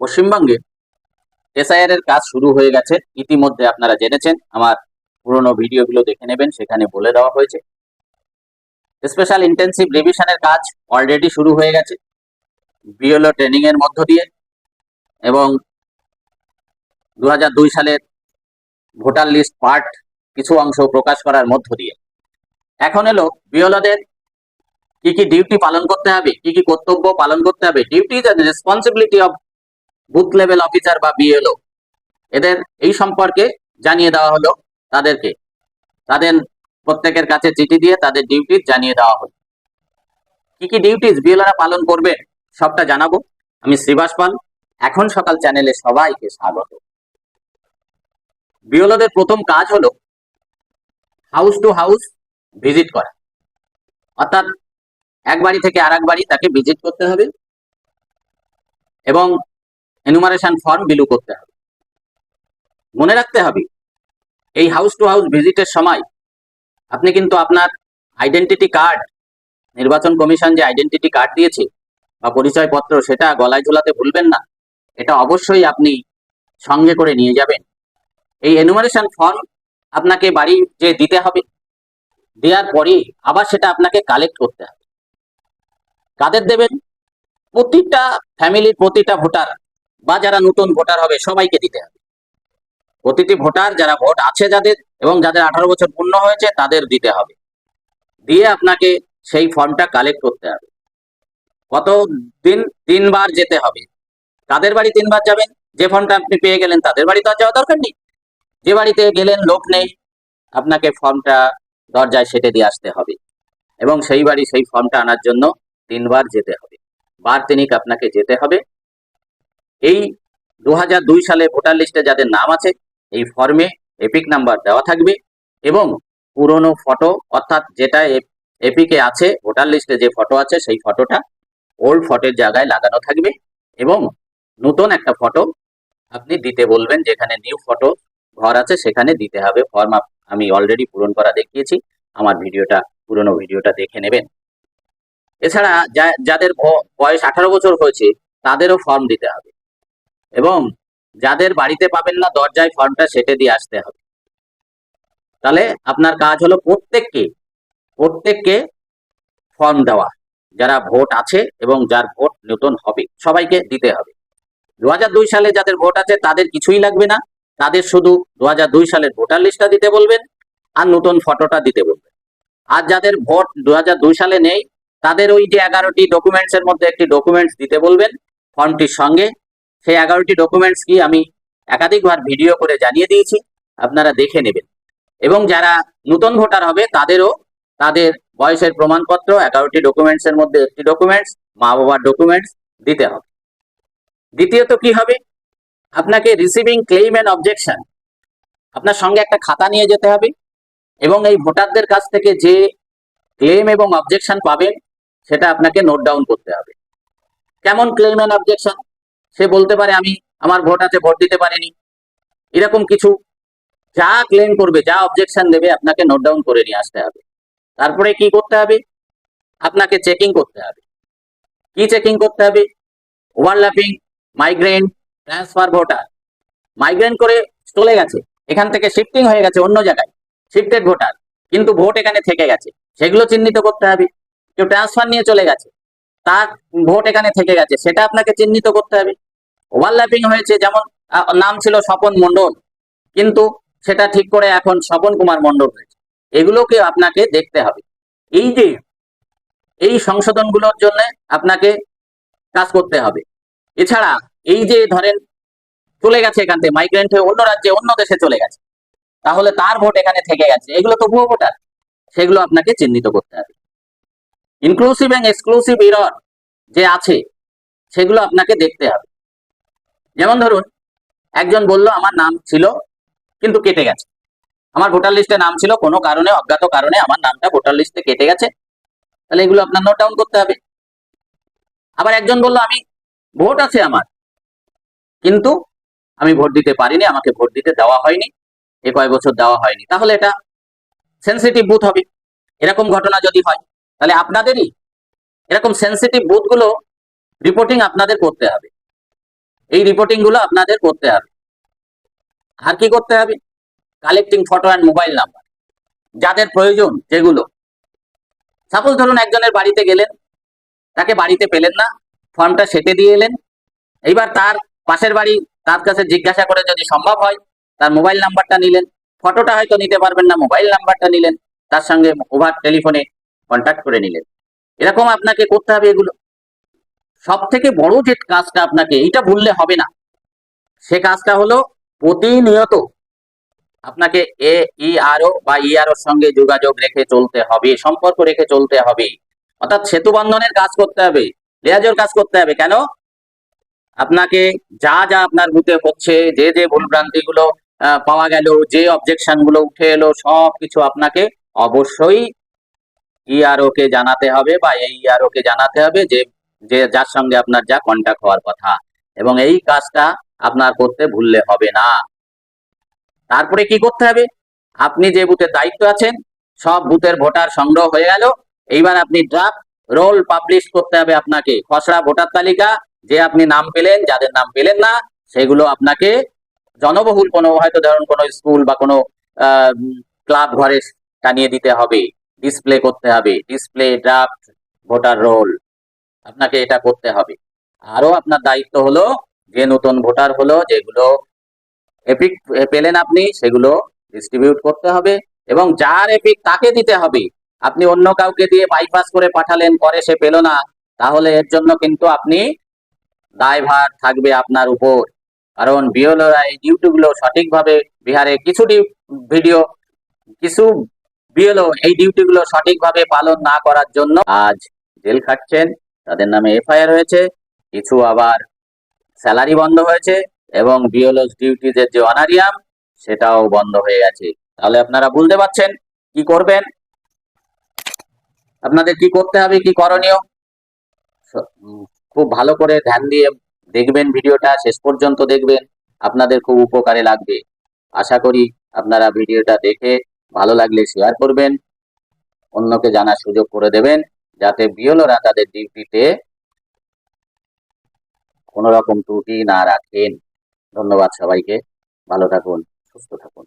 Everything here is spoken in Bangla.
পশ্চিমবঙ্গে এসআইআর এর কাজ শুরু হয়ে গেছে। ইতিমধ্যে আপনারা জেনেছেন, আমার পুরনো ভিডিওগুলো দেখে নেবেন, সেখানে বলে দেওয়া হয়েছে। স্পেশাল ইন্টেন্সিভ রিভিশনের কাজ অলরেডি শুরু হয়ে গেছে। বিএলও ট্রেনিং এর মধ্য দিয়ে এবং দু হাজার দুই সালের ভোটার লিস্ট পার্ট কিছু অংশ প্রকাশ করার মধ্য দিয়ে। এখন এলো বিএলওদের কি কি ডিউটি পালন করতে হবে, কি কি কর্তব্য পালন করতে হবে। Duties and responsibility of booth level officer বা বিএলও এদের এই সম্পর্কে জানিয়ে দেওয়া হলো তাদেরকে। তাদের প্রত্যেকের কাছে চিঠি দিয়ে তাদের ডিউটিজ জানিয়ে দেওয়া হলো। কি কি ডিউটিজ বিএলওরা পালন করবে সবটা জানাব। আমি শ্রীবাস পাল, এখন সকাল চ্যানেলে সবাইকে স্বাগত। বিএলওদের প্রথম কাজ হলো হাউস টু হাউস ভিজিট করা। অর্থাৎ এক বাড়ি থেকে আর বাড়ি তাকে ভিজিট করতে হবে। এবং এনুমারেশন ফর্ম বিলু করতে হবে। মনে রাখতে হবে, এই হাউস টু হাউস ভিজিটের সময় আপনি কিন্তু আপনার আইডেন্টিটি কার্ড নির্বাচন কমিশন যে আইডেন্টিটি কার্ড দিয়েছে বা পরিচয়পত্র সেটা গলায় ঝোলাতে ভুলবেন না। এটা অবশ্যই আপনি সঙ্গে করে নিয়ে যাবেন। এই এনুমারেশন ফর্ম আপনাকে বাড়ি যে দিতে হবে। দেওয়ার পরে আবার সেটা আপনাকে কালেক্ট করতে হবে। কাদের দেবেন? প্রতিটা ফ্যামিলির প্রতিটা ভোটার বা যারা নতুন ভোটার হবে, সবাইকে দিতে হবে। প্রতিটি ভোটার, যারা ভোট আছে যাদের এবং যাদের আঠারো বছর পূর্ণ হয়েছে, তাদের দিতে হবে। দিয়ে আপনাকে সেই ফর্মটা কালেক্ট করতে হবে। কত দিন তিনবার যেতে হবে। কাদের বাড়ি তিনবার যাবেন? যে ফর্মটা আপনি পেয়ে গেলেন, তাদের বাড়ি তো যাওয়া দরকার নেই। যে বাড়িতে গেলেন, লোক নেই, আপনাকে ফর্মটা দরজায় সেটে দিয়ে আসতে হবে। এবং সেই বাড়ি, সেই ফর্মটা আনার জন্য তিনবার যেতে হবে। বার তিনিক আপনাকে যেতে হবে। এই দু দুই সালে ভোটার লিস্টে যাদের নাম আছে, এই ফর্মে এপিক নাম্বার দেওয়া থাকবে এবং পুরনো ফটো অর্থাৎ যেটা এপিকে আছে, ভোটার লিস্টে যে ফটো আছে, সেই ফটোটা ওল্ড ফটোর জায়গায় লাগানো থাকবে এবং নতুন একটা ফটো আপনি দিতে বলবেন, যেখানে নিউ ফটো ঘর আছে, সেখানে দিতে হবে। ফর্ম আমি অলরেডি পূরণ করা দেখিয়েছি, আমার ভিডিওটা, পুরনো ভিডিওটা দেখে নেবেন। এছাড়া যাদের বয়স আঠারো বছর হয়েছে, তাদেরও ফর্ম দিতে হবে। এবং যাদের বাড়িতে পাবেন না, দরজায় ফর্মটা সেটে দিয়ে আসতে হবে। তাহলে আপনার কাজ হলো প্রত্যেককে প্রত্যেককে ফর্ম দেওয়া, যারা ভোট আছে এবং যার ভোট নতুন হবে, সবাইকে দিতে হবে। দু হাজার দুই সালে যাদের ভোট আছে, তাদের কিছুই লাগবে না। তাদের শুধু দু হাজার দুই সালের ভোটার লিস্টটা দিতে বলবেন আর নতুন ফটোটা দিতে বলবেন। আর যাদের ভোট দু হাজার দুই সালে নেই, তাদের ওই যে এগারোটি ডকুমেন্টস এর মধ্যে একটি ডকুমেন্টস দিতে বলবেন। ফর্মটির সঙ্গে সেই এগারোটি ডকুমেন্টস কি আমি একাধিকবার ভিডিও করে জানিয়ে দিয়েছি, আপনারা দেখে নেবেন। এবং যারা নতুন ভোটার হবে, তাদেরও তাদের বয়সের প্রমাণপত্র, এগারোটি ডকুমেন্টস এর মধ্যে একটি ডকুমেন্টস মা বাবার ডকুমেন্টস দিতে হবে। দ্বিতীয়ত কি হবে? আপনাকে রিসিভিং ক্লেইম এন্ড অবজেকশন আপনার সঙ্গে একটা খাতা নিয়ে যেতে হবে এবং এই ভোটারদের কাছ থেকে যে ক্লেম এবং অবজেকশন পাবেন, সেটা আপনাকে নোট ডাউন করতে হবে। কেমন ক্লেম এন্ড অবজেকশন সে বলতে পারে, আমি, আমার ভোট আছে, ভোট দিতে পারিনি। এরকম কিছু, যা ক্লেম করবে, যা অবজেকশন দেবে, আপনাকে নোট ডাউন করে নিয়ে আসতে হবে। তারপরে কি করতে হবে? আপনাকে চেকিং করতে হবে। কি চেকিং করতে হবে? Overlapping migrant transfer voter migrate করে চলে গেছে। এখান থেকে শিফটিং হয়ে গেছে অন্য জায়গায়। শিফটেড ভোটার কিন্তু ভোট এখানে থেকে গেছে। সেগুলো চিহ্নিত করতে হবে। কেউ ট্রান্সফার নিয়ে চলে গেছে। তার ভোট এখানে থেকে গেছে, সেটা আপনাকে চিহ্নিত করতে হবে। ওভারল্যাপিং হয়েছে, যেমন নাম ছিল স্বপন মণ্ডল, কিন্তু সেটা ঠিক করে এখন স্বপন কুমার মণ্ডল হয়েছে। এগুলোকে আপনাকে দেখতে হবে। এই যে, এই সংশোধনগুলোর জন্য আপনাকে কাজ করতে হবে। এছাড়া, এই যে ধরেন, চলে গেছে এখান থেকে মাইগ্রেন্ট হয়ে অন্য রাজ্যে, অন্য দেশে চলে গেছে। তাহলে তার ভোট এখানে থেকে গেছে। এগুলো তো ভুয়ো ভোটার, সেগুলো আপনাকে চিহ্নিত করতে হবে। ইনক্লুসিভ এবং এক্সক্লুসিভ এরর যে আছে, সেগুলো আপনাকে দেখতে হবে। যেমন ধরুন, একজন বলল, আমার নাম ছিল, কিন্তু কেটে গেছে। আমার ভোটার লিস্টে নাম ছিল, কোনো কারণে, অজ্ঞাত কারণে আমার নামটা ভোটার লিস্টে কেটে গেছে। তাহলে এগুলো আপনার নোট ডাউন করতে হবে। আবার একজন বলল, আমি ভোট আছে আমার, কিন্তু আমি ভোট দিতে পারিনি, আমাকে ভোট দিতে দেওয়া হয়নি, এ কয় বছর দেওয়া হয়নি। তাহলে এটা সেন্সিটিভ বুথ হবে। এরকম ঘটনা যদি হয় তাহলে আপনাদেরই এরকম সেন্সিটিভ বুথগুলো রিপোর্টিং আপনাদের করতে হবে। এই রিপোর্টিংগুলো আপনাদের করতে হবে। আর কি করতে হবে? Collecting photo and mobile number যাদের প্রয়োজন যেগুলো। সাপোজ ধরুন একজনের বাড়িতে গেলেন, তাকে বাড়িতে পেলেন না, ফর্মটা সেটে দিয়ে এলেন। এইবার তার পাশের বাড়ি তার কাছে জিজ্ঞাসা করে যদি সম্ভব হয়, তার মোবাইল নাম্বারটা নিলেন। ফটোটা হয়তো নিতে পারবেন না মোবাইল নাম্বারটা নিলেন। তার সঙ্গে ওভার টেলিফোনে কন্ট্যাক্ট করে নিলেন। এরকম আপনাকে করতে হবে এগুলো। সব থেকে বড় যে কাজটা আপনাকে, এইটা ভুললে হবে না। সে কাজটা হলো প্রতিনিয়ত আপনাকে এ ই ইআরও বা ইআরওর সঙ্গে যোগাযোগ রেখে চলতে হবে, সম্পর্ক রেখে চলতে হবে। অর্থাৎ সেতু বন্ধনের কাজ করতে হবে, লেয়াজোর কাজ করতে হবে। কেন? আপনাকে যা যা আপনার বুথে হচ্ছে, যে যে ভুলভ্রান্তি গুলো পাওয়া গেল, যে অবজেকশনগুলো উঠে এলো সব কিছু আপনাকে অবশ্যই ইআরও কে জানাতে হবে বা এই ইআরও জানাতে হবে যে যে যার সঙ্গে আপনার যা কন্ট্যাক্ট হওয়ার কথা। এবং এই কাজটা আপনার করতে ভুললে হবে না। তারপরে কি করতে হবে? আপনি যে বুথের দায়িত্ব আছেন, সব বুথের ভোটার সংগ্রহ হয়ে গেল। এইবার আপনি ড্রাফট রোল পাবলিশ করতে হবে আপনাকে। খসড়া ভোটার তালিকা, যে আপনি নাম পেলেন, যাদের নাম পেলেন না, সেগুলো আপনাকে জনবহুল কোনো, হয়তো ধরুন কোনো স্কুল বা কোনো ক্লাব ঘরে টানিয়ে দিতে হবে। ডিসপ্লে করতে হবে। ডিসপ্লে ড্রাফট ভোটার রোল আপনাকে এটা করতে হবে। আরও আপনার দায়িত্ব হলো যে নতুন ভোটার হলো, যেগুলো এপিক পেলেন আপনি, সেগুলো ডিস্ট্রিবিউট করতে হবে এবং যার এপিক তাকে দিতে হবে। আপনি অন্য কাউকে দিয়ে বাইপাস করে পাঠালেন, পরে সে পেল না, তাহলে এর জন্য কিন্তু আপনি দায়ভার থাকবে আপনার উপর। কারণ বিএলওরা এই ডিউটিগুলো সঠিকভাবে বিহারে কিছু ভিডিও কিছু বিএলও এই ডিউটিগুলো সঠিকভাবে পালন না করার জন্য আজ জেল খাটছেন। তাদের নামে এফআইআর হয়েছে। কিছু আবার স্যালারি বন্ধ হয়েছে এবং বিএলওস ডিউটিজের যে অনারিয়াম, সেটাও বন্ধ হয়ে গেছে। তাহলে আপনারা বুঝতে পারছেন কি করবেন? আপনাদের কি করতে হবে, কি করণীয়? খুব ভালো করে ধ্যান দিয়ে দেখবেন ভিডিওটা, শেষ পর্যন্ত দেখবেন। আপনাদের খুব উপকারে লাগবে। আশা করি আপনারা ভিডিওটা দেখে ভালো লাগলে শেয়ার করবেন, অন্যকে জানার সুযোগ করে দেবেন, যাতে বিয়লরা তাদের ডিউটিতে কোনো রকম ত্রুটি না রাখেন। ধন্যবাদ সবাইকে, ভালো থাকুন, সুস্থ থাকুন।